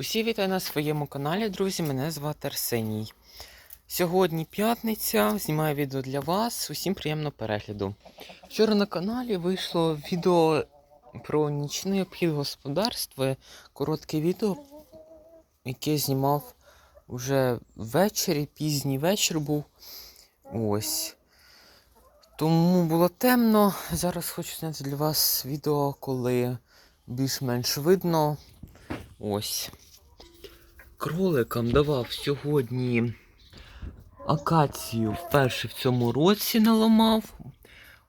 Усі вітаю на своєму каналі, друзі. Мене звати Арсеній. Сьогодні п'ятниця, знімаю відео для вас. Усім приємного перегляду. Вчора на каналі вийшло відео про нічний обхід господарства. Коротке відео, яке знімав вже ввечері, пізній вечір був. Ось. Тому було темно. Зараз хочу зняти для вас відео, коли більш-менш видно. Ось. Кроликам давав сьогодні акацію вперше в цьому році наламав.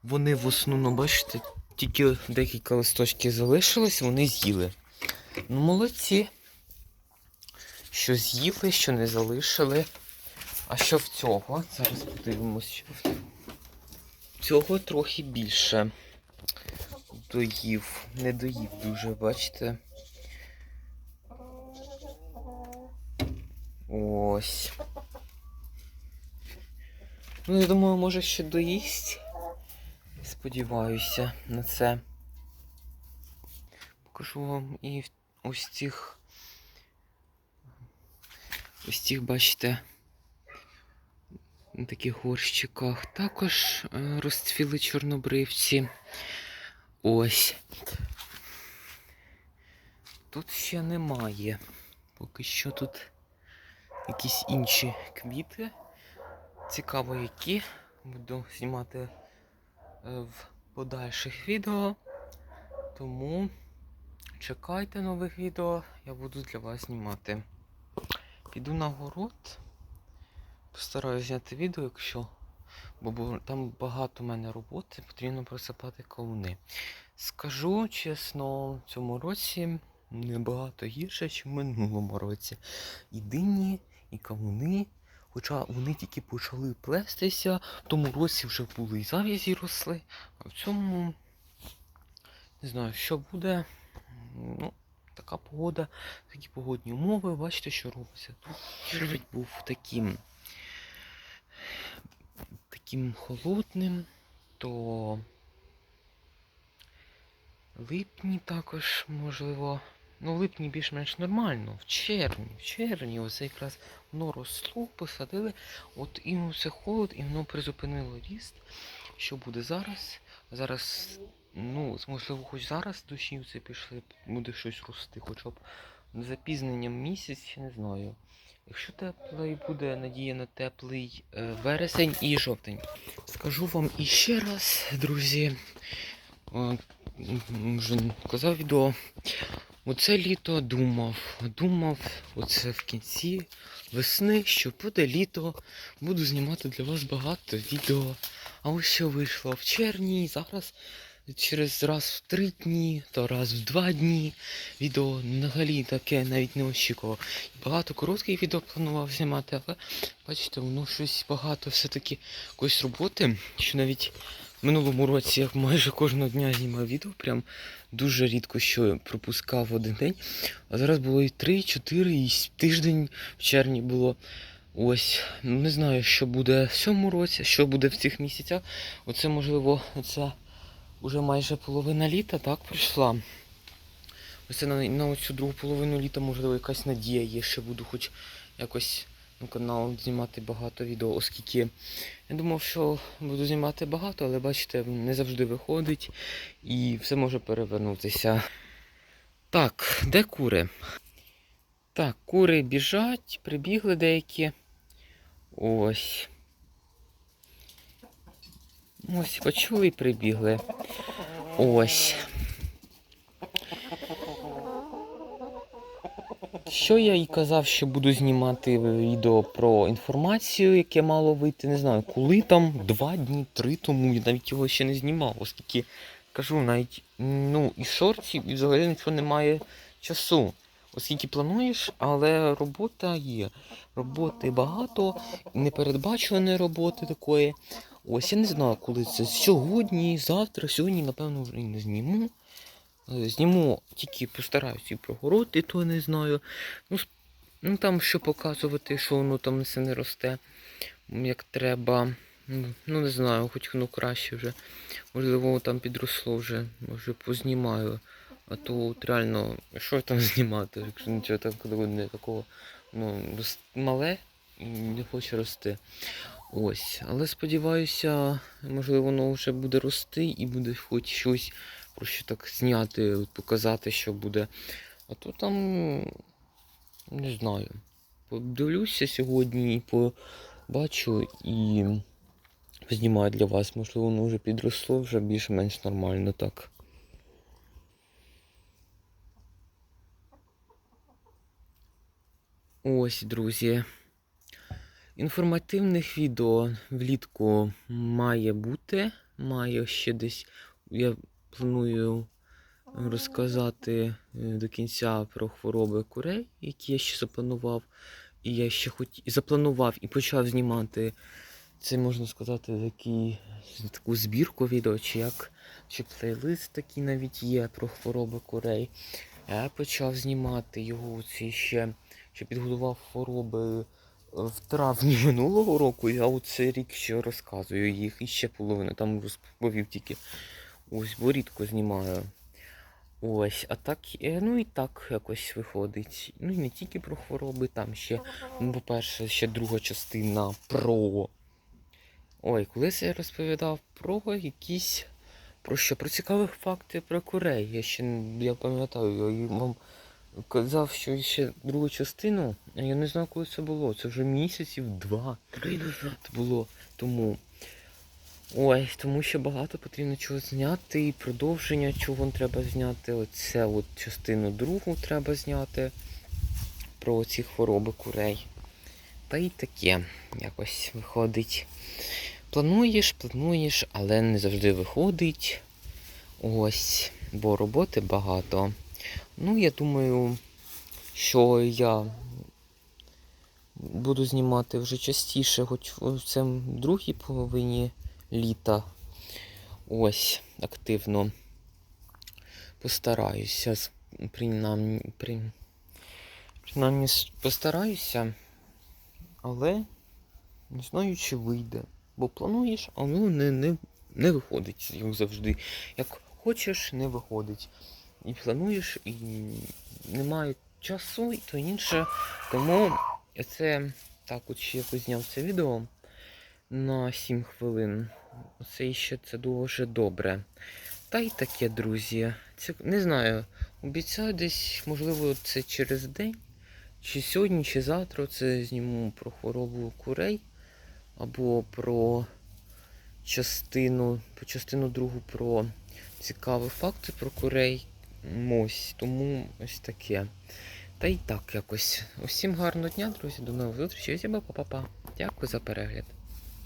Вони в основному, бачите, тільки декілька листочків залишилось, вони з'їли. Ну, молодці. Що з'їли, що не залишили. А що в цього? Зараз подивимось, що в цього. Цього трохи більше. Доїв. Не доїв дуже, бачите. Ось. Ну, я думаю, може ще доїсть. Сподіваюся на це. Покажу вам і ось цих. Ось цих, бачите, на таких горщиках. Також е, розцвіли чорнобривці. Ось. Тут ще немає. Поки що тут якісь інші квіти. Цікаво, які. Буду знімати е, в подальших відео. Тому чекайте нових відео, я буду для вас знімати. Піду на город. Постараюся зняти відео, якщо. Бо там багато в мене роботи, потрібно просипати кавуни. Скажу чесно, в цьому році набагато гірше, ніж в минулому році. І дині, і кавуни. Хоча вони тільки почали плестися, в тому році вже були і завязі росли. А в цьому не знаю, що буде. Ну, така погода, такі погодні умови. Бачите, що робиться. Тут був таким таким холодним, то липні також, можливо. Ну, в липні більш-менш нормально. В червні, в червні, оце якраз воно росло, посадили. От і все холод, і воно призупинило ріст. Що буде зараз? Зараз, ну, можливо, хоч зараз дощі це пішли, буде щось рости, хоча б запізненням місяць, не знаю. Якщо теплий буде надія на теплий е, вересень і жовтень. Скажу вам іще раз, друзі. Е, вже казав відео. Оце літо думав, думав, оце в кінці весни, що буде літо, буду знімати для вас багато відео. А ось що вийшло в червні, зараз через раз в три дні, то раз в два дні. Відео взагалі таке навіть не очікував. Багато коротких відео планував знімати, але бачите, воно щось багато все-таки якоїсь роботи, що навіть минулому році я майже кожного дня знімав відео, прям дуже рідко що пропускав один день. А зараз було і 3, 4, і тиждень в червні було. Ось, ну не знаю, що буде в цьому році, що буде в цих місяцях. Оце, можливо, оце вже майже половина літа, так, пройшла. Оце на, на цю другу половину літа, можливо, якась надія є, що буду хоч якось на канал знімати багато відео, оскільки я думав, що буду знімати багато, але бачите, не завжди виходить і все може перевернутися. Так, де кури? Так, кури біжать, прибігли деякі. Ось. Ось, почули і прибігли. Ось. Що я і казав, що буду знімати відео про інформацію, яке мало вийти, не знаю, коли там, два дні, три тому, я навіть його ще не знімав, оскільки кажу, навіть ну, і шортів, і взагалі нічого немає часу. Оскільки плануєш, але робота є. Роботи багато, непередбачуваної роботи такої. Ось я не знаю, коли це сьогодні, завтра, сьогодні, напевно, вже і не зніму. Зніму, тільки постараюся і про город, і то не знаю. Ну, ну там що показувати, що воно там все не росте, як треба. Ну, не знаю, хоч воно краще вже. Можливо, там підросло вже, може познімаю А то от реально, що там знімати, якщо нічого такого не такого, ну, мале і не хоче рости. Ось. Але сподіваюся, можливо, воно вже буде рости і буде хоч щось про що так зняти, показати, що буде. А то там не знаю. Подивлюся сьогодні і побачу і знімаю для вас. Можливо, воно вже підросло, вже більш-менш нормально так. Ось, друзі. Інформативних відео влітку має бути. Має ще десь. Я планую розказати е, до кінця про хвороби курей, які я ще запланував. І я ще хоч і запланував і почав знімати. Це можна сказати, такий, таку збірку відео, чи як чи плейлист такий навіть є про хвороби курей. Я почав знімати його це ще, ще підготував хвороби е, в травні минулого року. Я оце рік ще розказую їх і ще половину там розповів тільки. Ось, бо рідко знімаю. Ось, а так, е, ну і так якось виходить. Ну і не тільки про хвороби, там ще, ну, по-перше, ще друга частина про. Ой, колись я розповідав про якісь. Про що? Про цікаві факти про курей. Я ще я пам'ятаю, я вам казав, що ще другу частину, а я не знаю, коли це було. Це вже місяців два, три назад було. Тому. Ой, тому що багато потрібно чого зняти і продовження, чого треба зняти. Оце от частину другу треба зняти про ці хвороби курей. Та й таке якось виходить. Плануєш, плануєш, але не завжди виходить. Ось, бо роботи багато. Ну, я думаю, що я буду знімати вже частіше, хоч в це другій половині літа. Ось, активно постараюся. Принаймні, при, принаймні постараюся, але не знаю, чи вийде. Бо плануєш, а воно не, не, не виходить, як завжди. Як хочеш, не виходить. І плануєш, і немає часу, і то інше. Тому це так от ще якось зняв це відео на 7 хвилин. Це ще це дуже добре. Та й таке, друзі. Це не знаю. Обіцяю десь, можливо, це через день, чи сьогодні, чи завтра це зніму про хворобу курей, або про частину, про частину другу про цікаві факти про курей. Ось, тому ось таке. Та й так якось. Усім гарного дня, друзі. До нових зустрічей. Па-па-па. Дякую за перегляд.